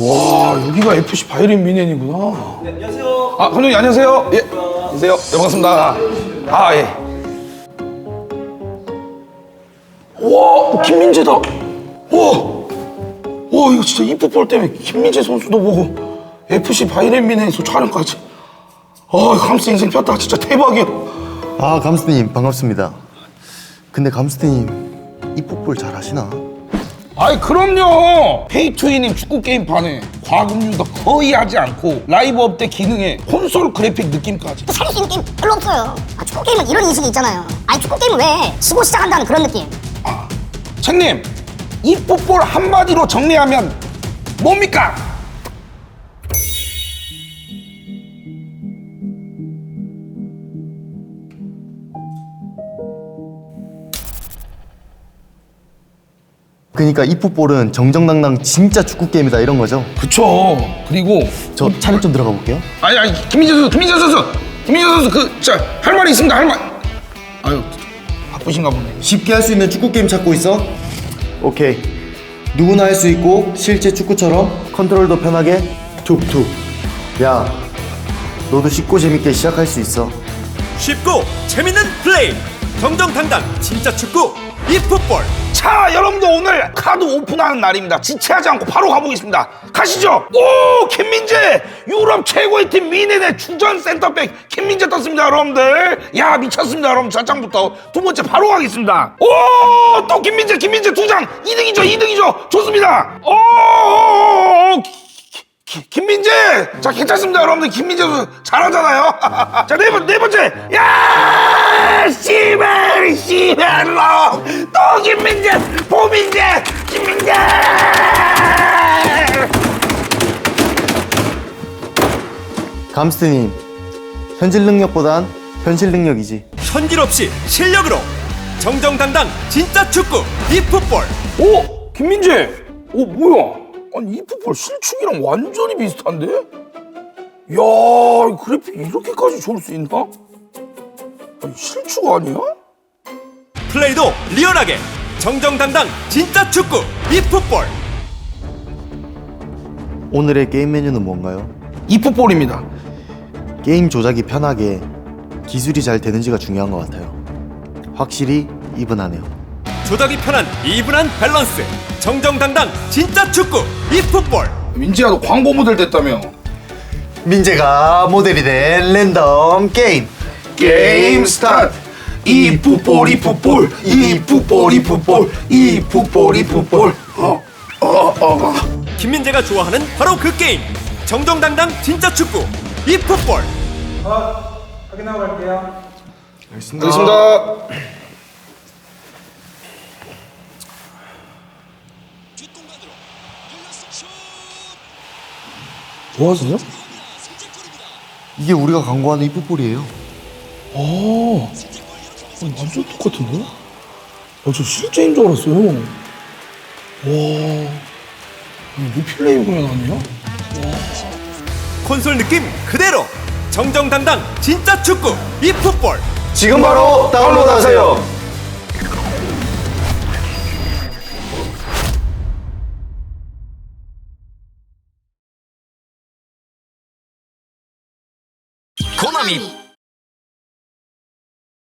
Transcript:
와 여기가 FC 바이린 미넨이구나. 네, 안녕하세요. 아 감독님 안녕하세요. 예 안녕하세요. 네, 반갑습니다. 아 예. 와 김민재다. 와. 와 이거 진짜 이풋볼 때문에 김민재 선수도 보고 FC 바이린 미넨에서 촬영까지. 아 감스 인생 폈다 진짜 대박이야. 아 감스트님 반갑습니다. 근데 감스트님 이 풋볼 잘 하시나? 아이 그럼요 페이투윈인 축구 게임판에 과금 유도 거의 하지 않고 라이브 업때 기능에 콘솔 그래픽 느낌까지 살릴 수 있는 게임 별로 없어요. 아, 축구 게임은 이런 인식이 있잖아요. 아니 축구 게임은 왜 지고 시작한다는 그런 느낌. 책님 이 풋볼 한마디로 정리하면 뭡니까? 그러니까 이 풋볼은 정정당당 진짜 축구 게임이다 이런 거죠? 그쵸 그리고 저 차례 좀 들어가 볼게요. 아니 아니 김민재 선수 김민재 선수 김민재 선수 그자할 말이 있습니다 할 말 아유 바쁘신가 보네 쉽게 할 수 있는 축구 게임 찾고 있어? 오케이. 누구나 할 수 있고 실제 축구처럼 컨트롤도 편하게 툭툭. 야, 너도 쉽고 재밌게 시작할 수 있어. 쉽고 재밌는 플레이. 정정당당 진짜 축구 이풋볼. 자 여러분들 오늘 카드 오픈하는 날입니다 지체하지 않고 바로 가보겠습니다 가시죠 오 김민재 유럽 최고의 팀 미넨의 주전 센터백 김민재 떴습니다 여러분들 야 미쳤습니다 여러분 첫 장부터 두 번째 바로 가겠습니다 오 또 김민재 김민재 두장 2등이죠 2등이죠 좋습니다 오 기- 김민재! 자, 괜찮습니다, 여러분들. 김민재 선수 잘하잖아요. 자, 네, 번, 네 번째. 야! 씨발, 씨발로! 또 김민재! 보민재! 김민재! 감스트님, 현질 능력보단 현실 능력이지. 현질 없이 실력으로 정정당당 진짜 축구 이풋볼. 오! 김민재! 오, 뭐야? 아니, 이 풋볼 실축이랑 완전히 비슷한데? 야, 이 그래픽 이렇게까지 좋을 수 있나? 아니, 실축 아니야? 플레이도 리얼하게 정정당당 진짜 축구 이풋볼. 오늘의 게임 메뉴는 뭔가요? 이 풋볼입니다. 게임 조작이 편하게 기술이 잘 되는지가 중요한 것 같아요. 확실히 이분하네요. 조작이 편한 이분한 밸런스. 정정당당 진짜 축구 이풋볼. 민지야, 너 광고 모델 됐다며? 민재가 모델이 된 랜덤 게임. 게임 스타트 이 풋볼 이 풋볼 이 풋볼 이 풋볼 이 풋볼 이 풋볼. 어 어 어. 김민재가 좋아하는 바로 그 게임. 정정당당 진짜 축구. 이 풋볼. 알겠습니다. 뭐 하세요? 이게 우리가 광고하는 이 풋볼이에요. 아 아니, 완전 똑같은데? 아, 저 실제인 줄 알았어요. 와. 리플레이구나, 뭐 아니야? 콘솔 느낌 그대로 정정당당 진짜 축구 이 풋볼 지금 바로 다운로드하세요. 코나미